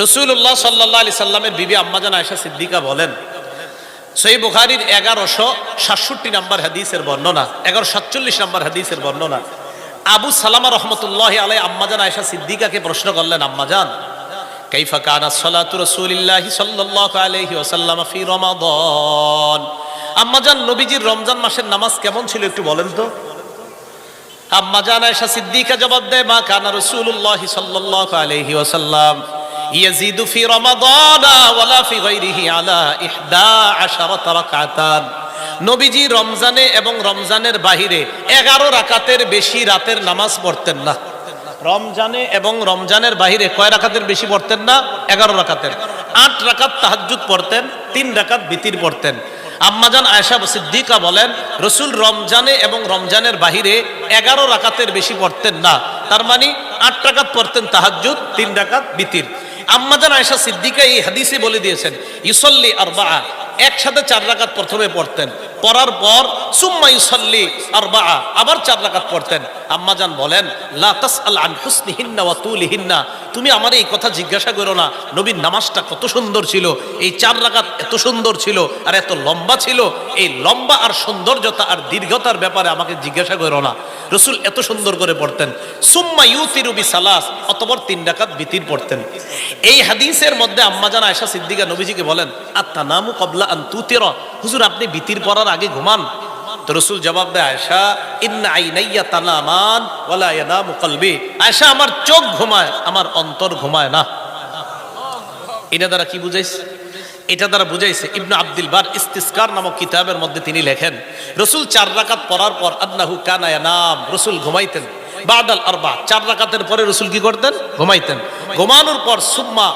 রসুল্লাহ সাল্লাহ আলি সাল্লামের বিবি আম্মাজান আয়সা সিদ্দিকা বলেন সই বুখারির এগারোশো সাতষট্টি নম্বর হাদিসের বর্ণনা এগারো সাতচল্লিশ নম্বর হাদিসের বর্ণনা। আবু সালামা রহমতুল্লাহ আলাই আম্মাজান আয়সা সিদ্দিকাকে প্রশ্ন করলেন আম্মাজান কাইফা কানা সালাতু রাসূলিল্লাহি সাল্লাল্লাহু আলাইহি ওয়াসাল্লাম ফি রমাদান? আম্মাজান নবীজির রমজান মাসের নামাজ কেমন ছিল একটু বলেন তো। আম্মাজান আয়েশা সিদ্দিকা জবাব দেয়, মা কানা রাসূলুল্লাহি সাল্লাল্লাহু আলাইহি ওয়াসাল্লাম। ইয়াজিদু ফি রমাদান ওয়ালা ফি গায়রিহি আলা 11 রাকাতান। নবীজি রমজানে এবং রমজানের বাহিরে 11 রাকাতের বেশি রাতের নামাজ পড়তেন না। রমজানে এবং রমজানের বাহিরে কয় রাকাতের বেশি পড়তেন না? এগারো রাকাতের। আট রাকাত তাহাজ্জুদ পড়তেন, তিন রাকাত বিতির পড়তেন। আম্মাজান আয়েশা সিদ্দিকা বলেন, রসুল রমজানে এবং রমজানের বাহিরে এগারো রাকাতের বেশি পড়তেন না। তার মানে আট রাকাত পড়তেন তাহাজ্জুদ, তিন রাকাত বিতির। আম্মাজান আয়সা সিদ্দিকা এই হাদিসে বলে দিয়েছেন ইসল্লি আর বা একসাথে চার রাকাত প্রথমে পড়তেন। পড়ার পর সুম্মা ইউসাল্লি আর বা আবার চার রাকাত পড়তেন। আম্মাজান বলেন, লা তাসআল আন হুসনিহিন্না ওয়া তুলিহিন্না। তুমি আমার এই কথা জিজ্ঞাসা করো না, নবীর নামাজটা কত সুন্দর ছিল, এই চার রাকাত এত সুন্দর ছিল আর এত লম্বা ছিল, এই লম্বা আর সৌন্দর্যতা আর দীর্ঘতার ব্যাপারে আমাকে জিজ্ঞাসা করো না। রসুল এত সুন্দর করে পড়তেন। সুম্মা ইউতিরুবি সালাস অতপর তিন ডাকাত বিতির পড়তেন। এই হাদিসের মধ্যে আম্মাজান আয়সা সিদ্দিকা নবীজিকে বলেন আত্মা নামু কবলা হুজুর, আপনি বিতির পড়ার আগে ঘুমান। তো রসুল জবাব দেয় আয়সা ইন্না কলবি। আয়সা আমার চোখ ঘুমায়, আমার অন্তর ঘুমায় না। এটা দ্বারা কি বুঝাইছে? এটা দ্বারা বুঝাইছে, ইবনু আব্দুল বার ইস্তিসকার নামক কিতাবের মধ্যে তিনি লেখেন, রসুল চার রাকাত পড়ার পর আন্নাহু কানায়া নাম রসুল ঘুমাইতেন। বাদাল আরবা, চার রাকাতের পরে রসুল কি করতেন? ঘুমাইতেন। ঘুমানোর পর সুম্মা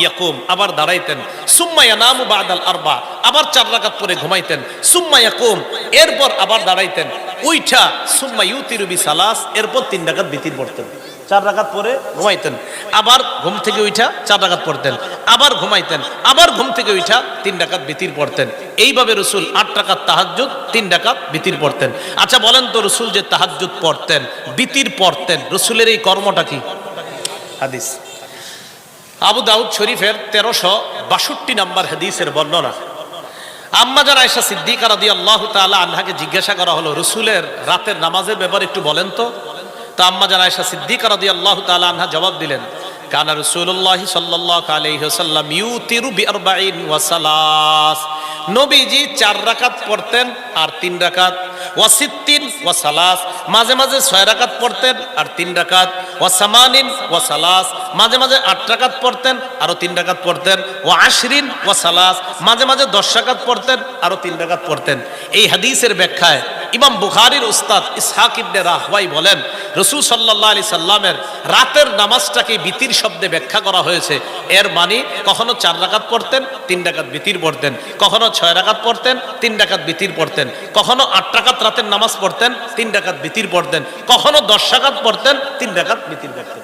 ইয়াকুম, আবার দাঁড়াইতেন। সুম্মা ইয়ানামু বাদাল আরবা, আবার চার রাকাত পরে ঘুমাইতেন। সুম্মা ইয়াকুম, এরপর আবার দাঁড়াইতেন। উইঠা সুম্মা ইউতিরুবি সালাস এরপর তিন রাকাত বিতির পড়তেন। চার রাকাত পরে ঘুমাইতেন। আবার ঘুম থেকে উঠা চার রাকাত পড়তেন। আবার ঘুমাইতেন, আবার ঘুম থেকে উঠা তিন ডাকাত বিতির পড়তেন। এইভাবে রসুল আট টাকাত তাহাজ্জুদ, তিন ডাকাত বিতির পড়তেন। আচ্ছা বলেন তো রসুল যে তাহাজ্জুদ পড়তেন, বিতির পড়তেন, রসুলের এই কর্মটা কি? হাদিস। আবু দাউদ শরীফের তেরোশো বাষট্টি নাম্বার হাদিসের বর্ণনা। আম্মাজান আয়সা সিদ্দিকা রাদি আল্লাহ তাআলা আনহাকে জিজ্ঞাসা করা হলো, রসুলের রাতের নামাজের ব্যাপারে একটু বলেন তো। তো আম্মাজান আয়সা সিদ্দিকা রাদি আল্লাহ আনহা জবাব দিলেন, কানা রসুল্লাহ সাল্লাহ আলাইসাল্লাম ইউতিরু বিআরবাইন ওয়াসালাস নবীজি চার রাকাত পড়তেন আর তিন রাকাত ওয়াসিদ্দিন ওয়াসালাস মাঝে মাঝে ছয় রাকাত পড়তেন আর তিন রাকাত ওয়াসামানিন ওয়াসালাস মাঝে মাঝে আট রাকাত পড়তেন, আরও তিন রাকাত পড়তেন। ও আশরিন ওয়াসালাস মাঝে মাঝে দশ রাকাত পড়তেন, আরও তিন রাকাত পড়তেন। এই হাদিসের ব্যাখ্যায় ইমাম বুখারির উস্তাদ ইসহাক ইবনে রাহওয়াই বলেন, রসুল সাল্লাহ আলি সাল্লামের রাতের নামাজটাকে বিতির শব্দে ব্যাখ্যা করা হয়েছে। এর মানে কখনো চার রাকাত পড়তেন, তিন ডাকাত বিতির পড়তেন। কখনো ছয় রাকাত পড়তেন, তিন ডাকাত বিতির পড়তেন। কখনো আট রাকাত রাতের নামাজ পড়তেন, তিন ডাকাত বিতির পড়তেন। কখনো দশ রাকাত পড়তেন, তিন ডাকাত বিতির পড়তেন।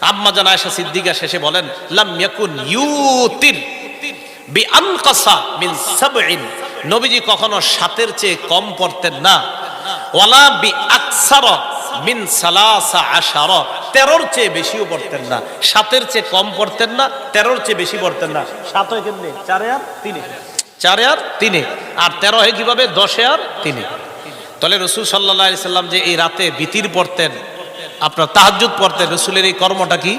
আম্মা জান আয়েশা সিদ্দিকা শেষে বলেন লাম ইয়াকুন ইউতির বি আনকাসা মিন সাবঈন। নবীজি কখনো সাতের চেয়ে কম পড়তেন না। ওয়ালা বি আকসার মিন সালাসা আশার। তেরোর চেয়ে বেশিও পড়তেন না। সাতের চেয়ে কম পড়তেন না তেরোর চেয়ে বেশি পড়তেন না। সাত হয় কেমনি? চারে আর তিনে? চারে আর তিনে। আর তেরো হয় কীভাবে? দশে আর তিনে। তাহলে রসুল সাল্লাহ সাল্লাম যে এই রাতে বিতির পড়তেন আপনার তাহাজ্জুদ পড়তে রসুলের এই কর্মটা কি?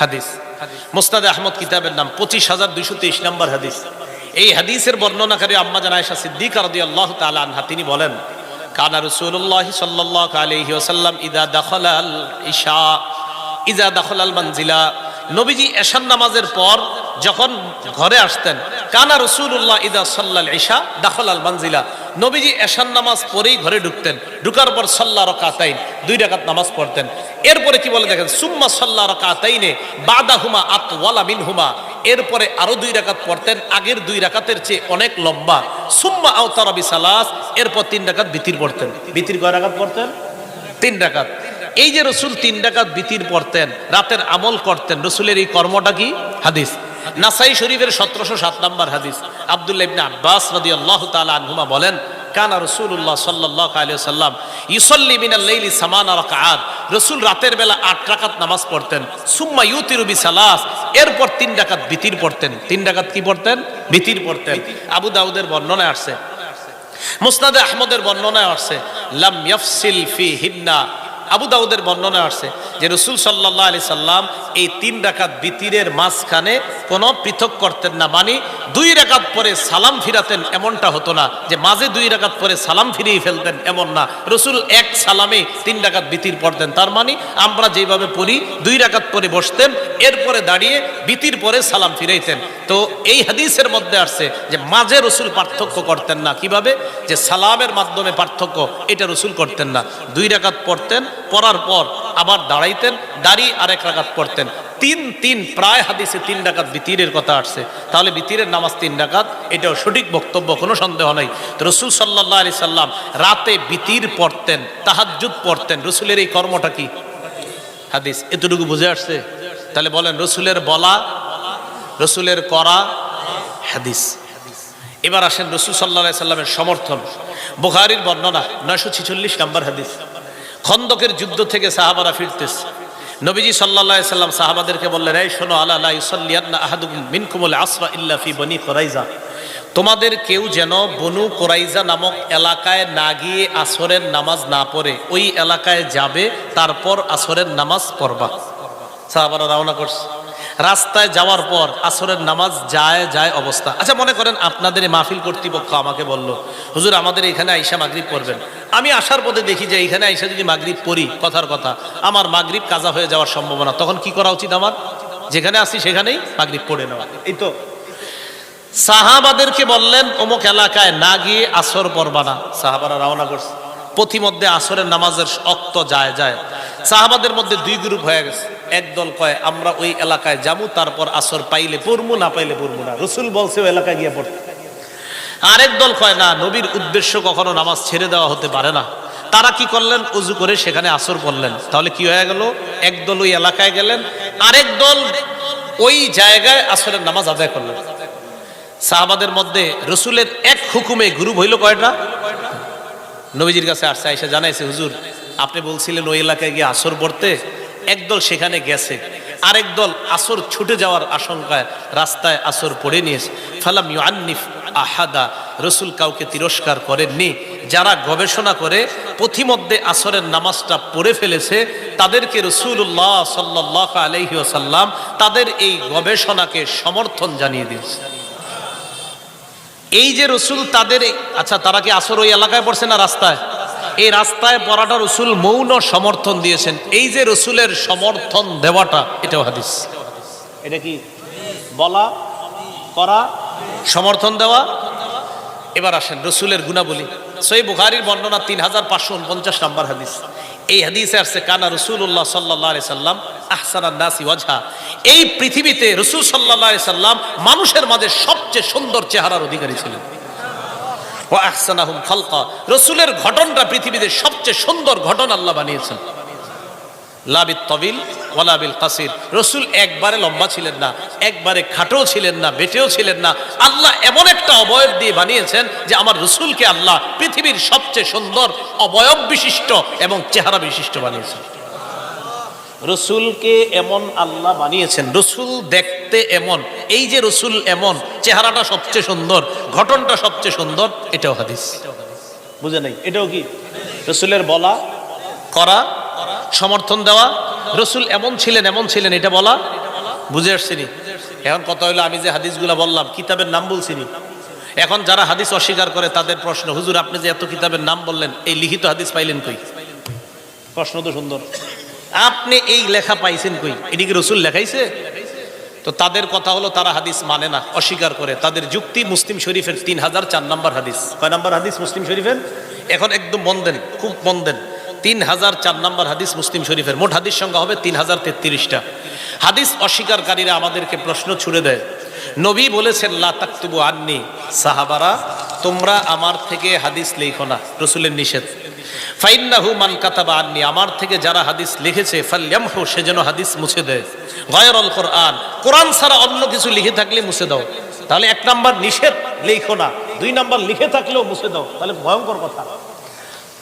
হাদিস। মুস্তাদে আহমদ কিতাবের নাম, পঁচিশ হাজার দুইশো তেইশ নম্বর হাদিস। এই হাদিসের বর্ণনাকারী আম্মা জান আয়েশা সিদ্দিক রাদি আল্লাহ তাআলা আনহা, তিনি বলেন, কানা রাসূলুল্লাহ সাল্লাল্লাহু আলাইহি ওয়াসাল্লাম ইদা দাখালাল ইশা ইজা দাখালাল মানজিলা। নবীজি এশার নামাজের পর যখন ঘরে আসতেন, কানা রসুল্লাহ ইদা সাল্লাল ইশা দাখলাল মানজিলা। নবীজি এশার নামাজ পরেই ঘরে ঢুকতেন। ঢুকার পর সাল্লা রকাতাইন, দুই রাকাত নামাজ পড়তেন। এরপরে কি বলে দেখেন? সুম্মা সাল্লা রকাতাইনে বাদা হুমা আত ওয়ালা মিন হুমা এরপরে আরও দুই রাকাত পড়তেন। আগের দুই রাকাতের চেয়ে অনেক লম্বা। সুম্মা আওতারবি সালাস এরপর তিন রাকাত বিতির পড়তেন। বিতির কয় রাকাত পড়তেন? তিন রাকাত। এই যে রসুল তিন ডাকাত বিতির পড়তেন, রাতের আমল করতেন, রসুলের এই কর্মটা কি? হাদিস। নাসাই শরীফের সতেরোশো সাত নম্বর হাদিস। আবদুল্লাহ ইবনে আব্বাস রাদি আল্লাহ তালা আনহুমা বলেন, কানা রসুল্লাহ সাল্লাহ সাল্লাম ইসল্লি রসুল রাতের বেলা আট রাকাত নামাজ পড়তেন। সুম্মা ইউতিরুবি সালাস এরপর তিন ডাকাত বিতির পড়তেন। তিন ডাকাত কি পড়তেন? বিতির পড়তেন। আবু দাউদের বর্ণনায় আসছে। মুসনাদে আহমদের বর্ণনায় আসছে, লাম ফি হিন্না আবু দাউদের বর্ণনা আসছে যে রসুল সাল্লাহ আলি সাল্লাম এই তিন রাকাত বিতিরের মাঝখানে কোনো পৃথক করতেন না। মানে দুই রাকাত পরে সালাম ফিরাতেন এমনটা হতো না, যে মাঝে দুই রাকাত পরে সালাম ফিরিয়ে ফেলতেন এমন না। রসুল এক সালামে তিন রাকাত বিতির পড়তেন তার মানে আমরা যেভাবে পড়ি, দুই রাকাত পরে বসতেন, এরপরে দাঁড়িয়ে বিতির পরে সালাম ফিরাইতেন। তো এই হাদিসের মধ্যে আসছে যে মাঝে রসুল পার্থক্য করতেন না। কীভাবে? যে সালামের মাধ্যমে পার্থক্য, এটা রসুল করতেন না। দুই রাকাত পড়তেন পড়ার পর আবার দাঁড়াইতেন দাঁড়িয়ে আরেক রাকাত পড়তেন। তিন তিন, প্রায় হাদিসে তিন ডাকাত বিতিরের কথা আসছে। তাহলে বিতিরের নামাজ তিন ডাকাত এটাও সঠিক বক্তব্য, কোনো সন্দেহ নেই। তো রসুল সাল্লাহ আলি সাল্লাম রাতে বিতির পড়তেন, তাহাজ্জুদ পড়তেন। রসুলের এই কর্মটা কি? হাদিস, এতটুকু বুঝে আসছে? তাহলে বলেন, রসুলের বলা, রসুলের করা হাদিস। এবার আসেন রসুল সাল্লাহ সাল্লামের সমর্থন। বুখারির বর্ণনা, নয়শো ছিচল্লিশ নম্বর হাদিস। খন্দকের যুদ্ধ থেকে সাহাবারা ফিরতেছে। নবীজি সাল্লাহ সাল্লাম সাহাবাদেরকে বললেন, এই শোনো আল্লাহ বনি তোমাদের কেউ যেন বনু কোরাইজা নামক এলাকায় না গিয়ে আসরের নামাজ না পড়ে, ওই এলাকায় যাবে, তারপর আসরের নামাজ পড়বা। সাহাবারা রওনা করছে। রাস্তায় যাওয়ার পর আসরের নামাজ যায় যায় অবস্থা। আচ্ছা মনে করেন আপনাদের এই মাহফিল কর্তৃপক্ষ আমাকে বলল, হুজুর, আমাদের এখানে আইসা মাগরিব পড়বেন আমি আসার পথে দেখি যে এখানে আইসা যদি মাগরিব পড়ি কথার কথা, আমার মাগরিব কাজা হয়ে যাওয়ার সম্ভাবনা, তখন কি করা উচিত আমার? যেখানে আসি সেখানেই মাগরিব পড়ে নেওয়া। এই তো। সাহাবাদেরকে বললেন, অমুক এলাকায় না গিয়ে আসর পড়বা না। সাহাবারা রওনা করছে। পথিমধ্যে আসরের নামাজের অক্ত যায় যায়। সাহাবাদের মধ্যে দুই গ্রুপ হয়ে গেছে। একদল কয়, আমরা ওই এলাকায় যাব, তারপর আসর পাইলে পড়ব, না পাইলে পড়ব না। রসুল বলছে, ওই এলাকায় গিয়ে পড়তে। আরেক দল কয়, না, নবীর উদ্দেশ্য কখনো নামাজ ছেড়ে দেওয়া হতে পারে না। তারা কি করলেন? উজু করে সেখানে আসর করলেন। তাহলে কি হয়ে গেল? একদল ওই এলাকায় গেলেন, আরেক দল ওই জায়গায় আসরের নামাজ আদায় করলেন। সাহাবাদের মধ্যে রসুলের এক হুকুমে গ্রুপ হইল কয়টা? নবীজির কাছে আসছে আইসা জানাইছে, হুজুর আপনি বলছিলেন ওই এলাকায় গিয়ে আসর পড়তে? একদল সেখানে গেছে। আরেক দল আসর ছুটে যাওয়ার আশঙ্কায় রাস্তায় আসর পড়ে নিয়েছে। ফালাম ইউআন্নিফ আহাদা, রসুল কাউকে তিরস্কার করেননি। যারা গবেষণা করে, পথিমধ্যে আসরের নামাজটা পড়ে ফেলেছে, তাদেরকে রসুল্লাহ সাল্লাহ আলহি সাল্লাম তাদের এই গবেষণাকে সমর্থন জানিয়ে দিয়েছে। এই যে রসুল তাদের আচ্ছা তারা কি আসর ওই এলাকায় পড়ছে না রাস্তায়? এই রাস্তায় পড়াটা রসুল মৌন সমর্থন দিয়েছেন। এই যে রসুলের সমর্থন দেওয়াটা এটাও হাদিস। এটা কি? বলা করা? সমর্থন দেওয়া। এবার আসেন রসুলের গুণাবলী। সই বুখারির বর্ণনা তিন হাজার পাঁচশো উনপঞ্চাশ নম্বর হাদিস। এই হাদিসে আসছে কানা রসুল্লাহ সাল্লাহ সাল্লাম আহসান নাসি ওয়াজহা। এই পৃথিবীতে রসুল সাল্লাহ সাল্লাম মানুষের মাঝে সবচেয়ে সুন্দর চেহারার অধিকারী ছিলেন। আহসানাহুম খালকা। রসুলের ঘটনটা পৃথিবীতে সবচেয়ে সুন্দর ঘটন আল্লাহ বানিয়েছেন। লাবিত তবিল ওয়ালাবিল কাসির। রসুল একবারে লম্বা ছিলেন না, একবারে খাটো ছিলেন না, বেটেও ছিলেন না। আল্লাহ এমন একটা অবয়ব দিয়ে বানিয়েছেন যে আমার রসুলকে আল্লাহ পৃথিবীর সবচেয়ে সুন্দর অবয়ব বিশিষ্ট এবং চেহারা বিশিষ্ট বানিয়েছেন। রসুলকে এমন আল্লাহ বানিয়েছেন। রসুল দেখতে এমন, এই যে রসুল এমন চেহারাটা সবচেয়ে সুন্দর ঘটনটা সবচেয়ে সুন্দর এটাও হাদিস। বুঝে নাই এটাও কি? রসুলের বলা করা সমর্থন দেওয়া রসুল এমন ছিলেন এমন ছিলেন এটা বলা বুঝে আসছিনি এখন কথা হলো আমি যে হাদিসগুলা বললাম কিতাবের নাম বলছিনি এখন যারা হাদিস অস্বীকার করে তাদের প্রশ্ন হুজুর আপনি যে এত কিতাবের নাম বললেন এই লিখিত হাদিস পাইলেন কই? প্রশ্ন তো সুন্দর। আপনি এই লেখা পাইছেন কই? এটি কি রসুল লেখাইছে? তো তাদের কথা হলো তারা হাদিস মানে না, অস্বীকার করে। তাদের যুক্তি মুসলিম শরীফের তিন হাজার চার নম্বর হাদিস। কয় নম্বর হাদিস মুসলিম শরীফের? এখন একদম মন দেন খুব মন দেন তিন হাজার চার নম্বর হাদিস মুসলিম শরীফের। মোট হাদিস সংখ্যা হবে তিন হাজার তেত্রিশটা। হাদিস অস্বীকারীরা আমাদেরকে প্রশ্ন ছুড়ে দেয়। নবী বলেছেন, লা তাকতুবু আননি সাহাবারা, তোমরা আমার থেকে হাদিস লেখো না। রসুলের নিষেধ। ফাইন্নাহু মান কাতাবা আননি, আমার থেকে যারা হাদিস লিখেছে, ফাল্যামহু, সে যেন হাদিস মুছে দেয়। গয়রল কোরআন কোরআন ছাড়া অন্য কিছু লিখে থাকলে মুছে দাও। তাহলে এক নাম্বার নিষেধ, লেখো না। দুই নাম্বার লিখে থাকলেও মুছে দাও। তাহলে ভয়ঙ্কর কথা।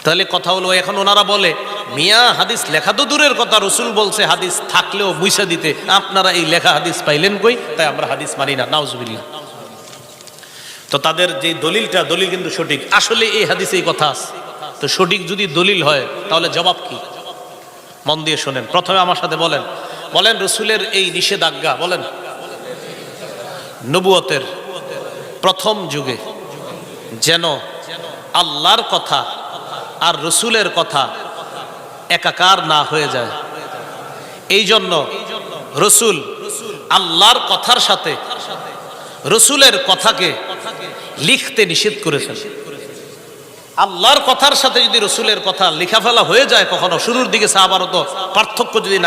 তাহলে কথা হলো, এখন ওনারা বলে, মিয়া, হাদিস লেখা তো দূরের কথা, রসুল বলছে হাদিস থাকলেও মুছে দিতে। আপনারা এই লেখা হাদিস পাইলেন কই? তাই আমরা হাদিস মানি না। নাউজুবিল্লাহ। তো তাদের যে দলিলটা, দলিল কিন্তু সঠিক। আসলে এই হাদিসে এই কথা আছে। তো সঠিক যদি দলিল হয়, তাহলে জবাব কি? মন দিয়ে শোনেন। প্রথমে আমার সাথে বলেন। বলেন, রসুলের এই নিষেধাজ্ঞা, বলেন। নবুয়তের প্রথম যুগে যেন আল্লাহর কথা আর রসুলের কথা একাকার না হয়ে যায়। এই জন্য রসুল আল্লাহর কথার সাথে রসুলের কথাকে লিখতে নিষেধ করেছেন। আল্লাহর কথার সাথে যদি রসুলের কথা লেখা ফেলা হয়ে যায়, কখনো শুরুর দিকে সাহাবার তো পার্থক্য যদি না